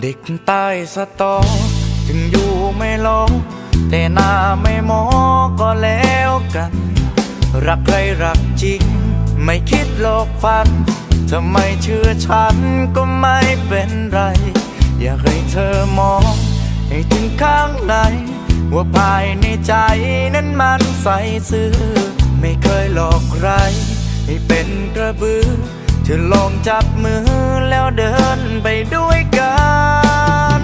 เด็กใต้สตอ ถึงอยู่ไม่ลงแต่หน้าไม่มอก็แล้วกัน รักใครรักจริง ไม่คิดหลอกฟันถ้าไม่เชื่อฉันก็ไม่เป็นไร อยากให้เธอมอง ให้ถึงข้างใน ว่าภายในใจนั้นมันใสซื่อ ไม่เคยหลอกใคร ให้เป็นกระบือเธอลองจับมือแล้วเดินไปด้วยกัน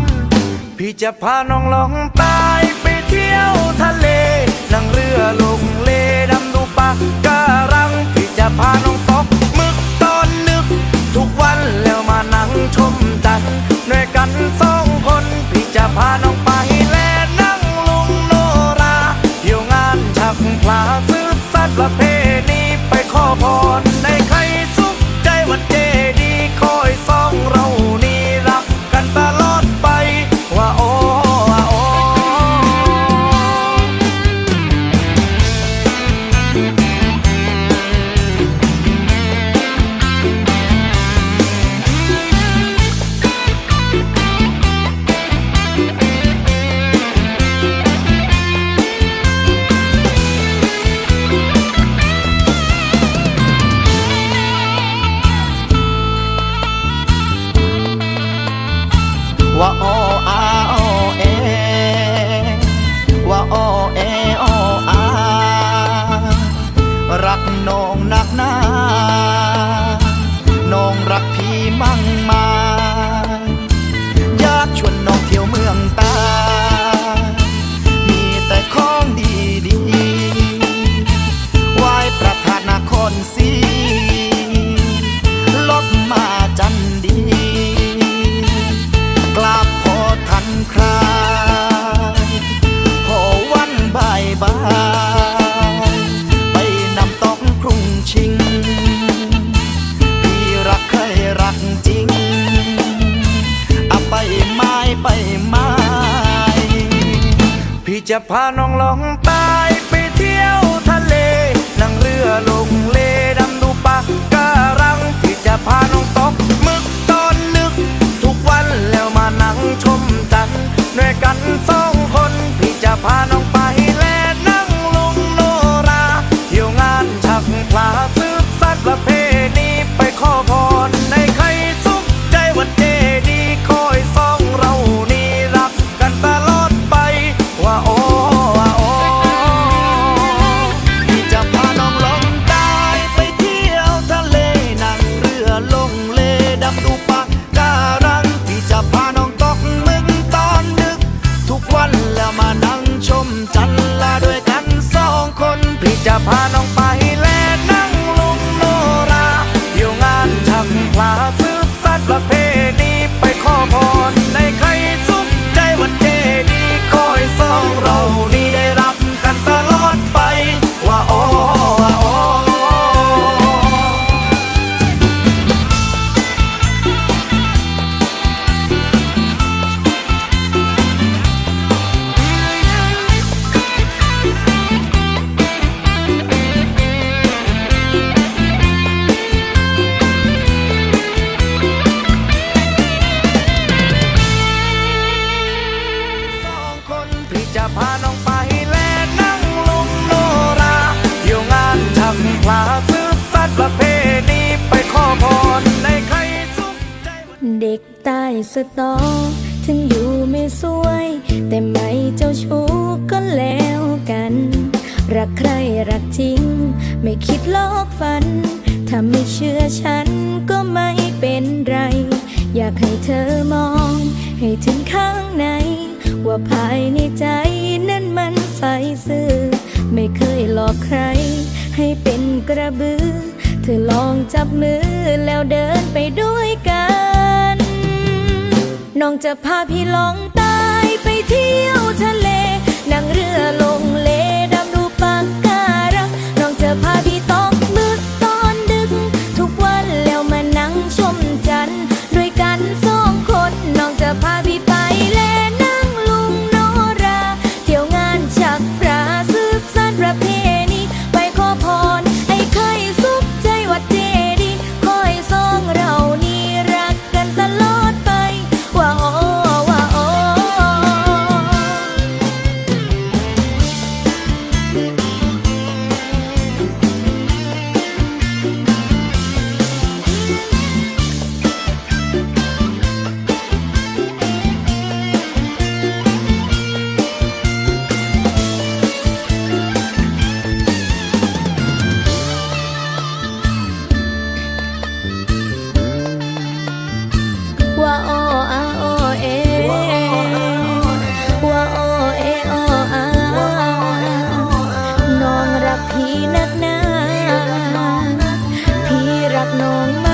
พี่จะพาน้องลองใตายไปเที่ยวทะเล นั่งเรือลงเลดำดูปะการัง พี่จะพาน้องตกหมึกตอนนึก ทุกวันแล้วมานั่งชมจันทร์ด้วยกันสองคน พี่จะพาน้อง บ ไปนำต้องกรุงชิงพี่รักใครรักจริงอะไปไม้ไปไม้พี่จะพาน้องลองใตายไปเที่ยวทะเล นั่งเรือลงเลดำดูปะการัง พี่จะพาน้องตกมึกตอนนึก ทุกวันแล้วมานั่งชมจันทร์ด้วยกันสองคน พี่จะพาน้อง บสั พาน้องไปแลนั่งลุงโนราเที่ยวงานชักพลาสืบสัตว์ประเพณีไปขอพรในใครสุขใจเด็กใต้สตอ ถึงอยู่ไม่สวย แต่ไม่เจ้าชู้ก็แล้วกัน รักใครรักจริง ไม่คิดลอกฝัน ถ้าไม่เชื่อฉันก็ไม่เป็นไร อยากให้เธอมอง ให้ถึงข้างใน ว่าภายในใจ ใสซื่อ ไม่เคยหลอกใคร ให้เป็นกระบือ เธอลองจับมือแล้วเดินไปด้วยกัน น้องจะพาพี่ลองตายไปเที่ยวทะเลนั่งเรือ Oh.